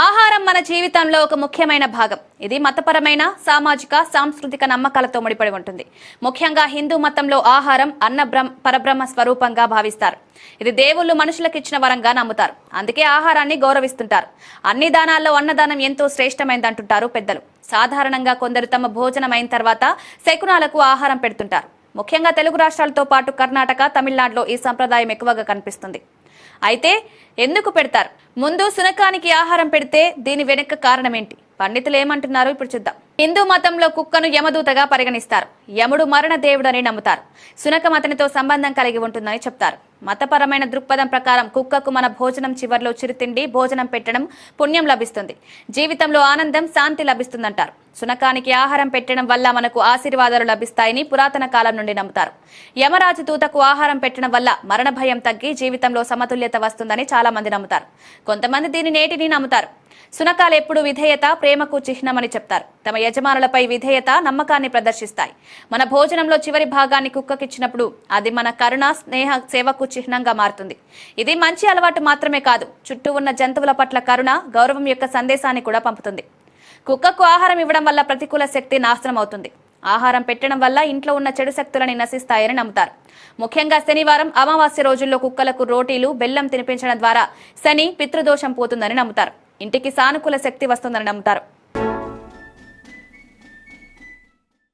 ఆహారం మన జీవితంలో ఒక ముఖ్యమైన భాగం. ఇది మతపరమైన సామాజిక సాంస్కృతిక నమ్మకాలతో ముడిపడి ఉంటుంది. ముఖ్యంగా హిందూ మతంలో ఆహారం అన్న పరబ్రహ్మ స్వరూపంగా భావిస్తారు. ఇది దేవుళ్ళు మనుషులకు ఇచ్చిన వరంగా నమ్ముతారు. అందుకే ఆహారాన్ని గౌరవిస్తుంటారు. అన్ని దానాల్లో అన్నదానం ఎంతో శ్రేష్టమైందంటుంటారు పెద్దలు. సాధారణంగా కొందరు తమ భోజనం అయిన తర్వాత శకునాలకు ఆహారం పెడుతుంటారు. ముఖ్యంగా తెలుగు రాష్ట్రాలతో పాటు కర్ణాటక తమిళనాడులో ఈ సంప్రదాయం ఎక్కువగా కనిపిస్తుంది. అయితే ఎందుకు పెడతారు? ముందు శునకానికి ఆహారం పెడితే దీని వెనుక కారణం ఏంటి పండితులు ఏమంటున్నారు ఇప్పుడు చూద్దాం. హిందూ మతంలో కుక్కను యమదూతగా పరిగణిస్తారు. యముడు మరణ దేవుడని నమ్ముతారు. శునకం అతనితో సంబంధం కలిగి ఉంటుందని చెప్తారు. మతపరమైన దృక్పథం ప్రకారం కుక్కకు మన భోజనం చివర్లో చిరుతిండి భోజనం పెట్టడం పుణ్యం లభిస్తుంది. జీవితంలో ఆనందం శాంతి లభిస్తుందంటారు. సునకానికి ఆహారం పెట్టడం వల్ల మనకు ఆశీర్వాదాలు లభిస్తాయని పురాతన కాలం నుండి నమ్ముతారు. యమరాజు దూతకు ఆహారం పెట్టడం వల్ల మరణ భయం తగ్గి జీవితంలో సమతుల్యత వస్తుందని చాలా మంది నమ్ముతారు. కొంతమంది దీని నేటిని నమ్ముతారు. సునకాలు ఎప్పుడు విధేయత ప్రేమకు చిహ్నమని చెప్తారు. తమ యజమానులపై విధేయత నమ్మకాన్ని ప్రదర్శిస్తాయి. మన భోజనంలో చివరి భాగాన్ని కుక్కకిచ్చినప్పుడు అది మన కరుణ స్నేహ సేవకు చిహ్నంగా మారుతుంది. ఇది మంచి అలవాటు మాత్రమే కాదు చుట్టూ ఉన్న జంతువుల పట్ల కరుణ గౌరవం యొక్క సందేశాన్ని కూడా పంపుతుంది. కుక్కకు ఆహారం ఇవ్వడం వల్ల ప్రతికూల శక్తి నాశనం అవుతుంది. ఆహారం పెట్టడం వల్ల ఇంట్లో ఉన్న చెడు శక్తులని నశిస్తాయని నమ్ముతారు. ముఖ్యంగా శనివారం అమావాస్య రోజుల్లో కుక్కలకు రోటీలు బెల్లం తినిపించడం ద్వారా శని పితృదోషం పోతుందని నమ్ముతారు. ఇంటికి సానుకూల శక్తి వస్తుందని నమ్ముతారు.